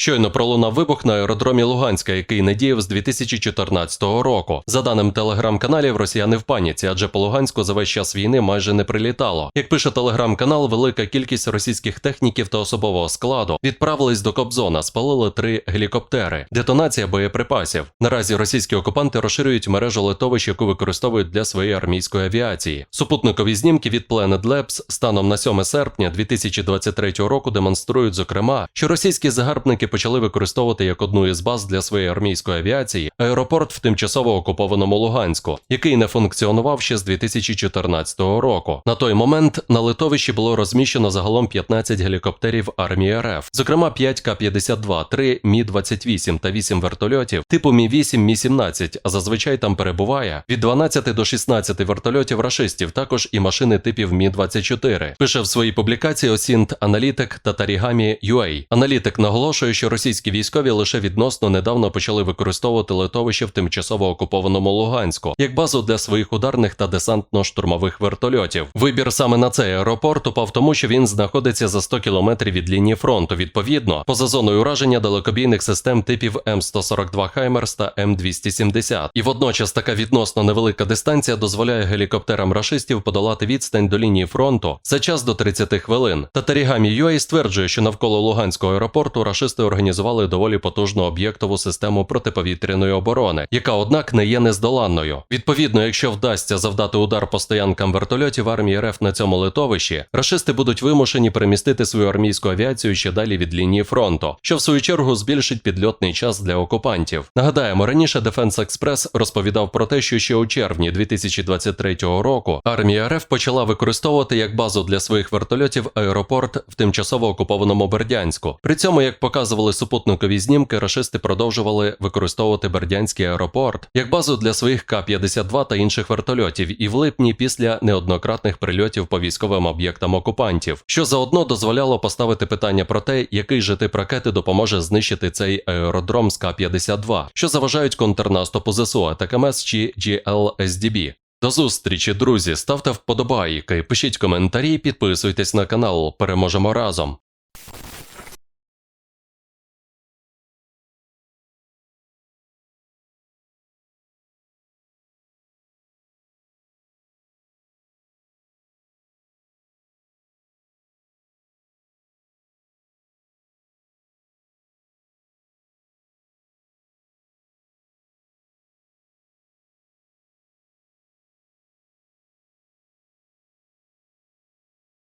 Щойно пролунав вибух на аеродромі Луганська, який не діяв з 2014 року. За даним телеграм-каналів, росіяни в паніці, адже по Луганську за весь час війни майже не прилітало. Як пише телеграм-канал, велика кількість російських техніків та особового складу відправились до Кобзона, спалили три гелікоптери. Детонація боєприпасів. Наразі російські окупанти розширюють мережу литовищ, яку використовують для своєї армійської авіації. Супутникові знімки від Planet Labs станом на 7 серпня 2023 року демонструють, зокрема, що російські загарбники почали використовувати як одну із баз для своєї армійської авіації аеропорт в тимчасово окупованому Луганську, який не функціонував ще з 2014 року. На той момент на литовищі було розміщено загалом 15 гелікоптерів армії РФ, зокрема 5 К-52, 3 Мі-28 та 8 вертольотів типу Мі-8, Мі-17, а зазвичай там перебуває від 12 до 16 вертольотів рашистів, також і машини типів Мі-24. Пише в своїй публікації Осінт аналітик Татарігамі UA. Аналітик наголошує, що російські військові лише відносно недавно почали використовувати литовище в тимчасово окупованому Луганську як базу для своїх ударних та десантно-штурмових вертольотів. Вибір саме на цей аеропорт упав тому, що він знаходиться за 100 кілометрів від лінії фронту. Відповідно, поза зоною ураження далекобійних систем типів М142 Хаймерс та М270. І водночас така відносно невелика дистанція дозволяє гелікоптерам рашистів подолати відстань до лінії фронту за час до 30 хвилин. Татарігамі Юей стверджує, що навколо Луганського аеропорту рашисти організували доволі потужну об'єктову систему протиповітряної оборони, яка, однак, не є нездоланною. Відповідно, якщо вдасться завдати удар по стоянкам вертольотів армії РФ на цьому литовищі, рашисти будуть вимушені перемістити свою армійську авіацію ще далі від лінії фронту, що в свою чергу збільшить підльотний час для окупантів. Нагадаємо, раніше Defense Express розповідав про те, що ще у червні 2023 року армія РФ почала використовувати як базу для своїх вертольотів аеропорт в тимчасово окупованому Бердянську. При цьому, як показували супутникові знімки, рашисти продовжували використовувати Бердянський аеропорт як базу для своїх К-52 та інших вертольотів і в липні після неоднократних прильотів по військовим об'єктам окупантів, що заодно дозволяло поставити питання про те, який же тип ракети допоможе знищити цей аеродром з К-52, що заважають контрнаступу ЗСУ, АТКМС чи GLSDB. До зустрічі, друзі! Ставте вподобайки, пишіть коментарі, підписуйтесь на канал. Переможемо разом.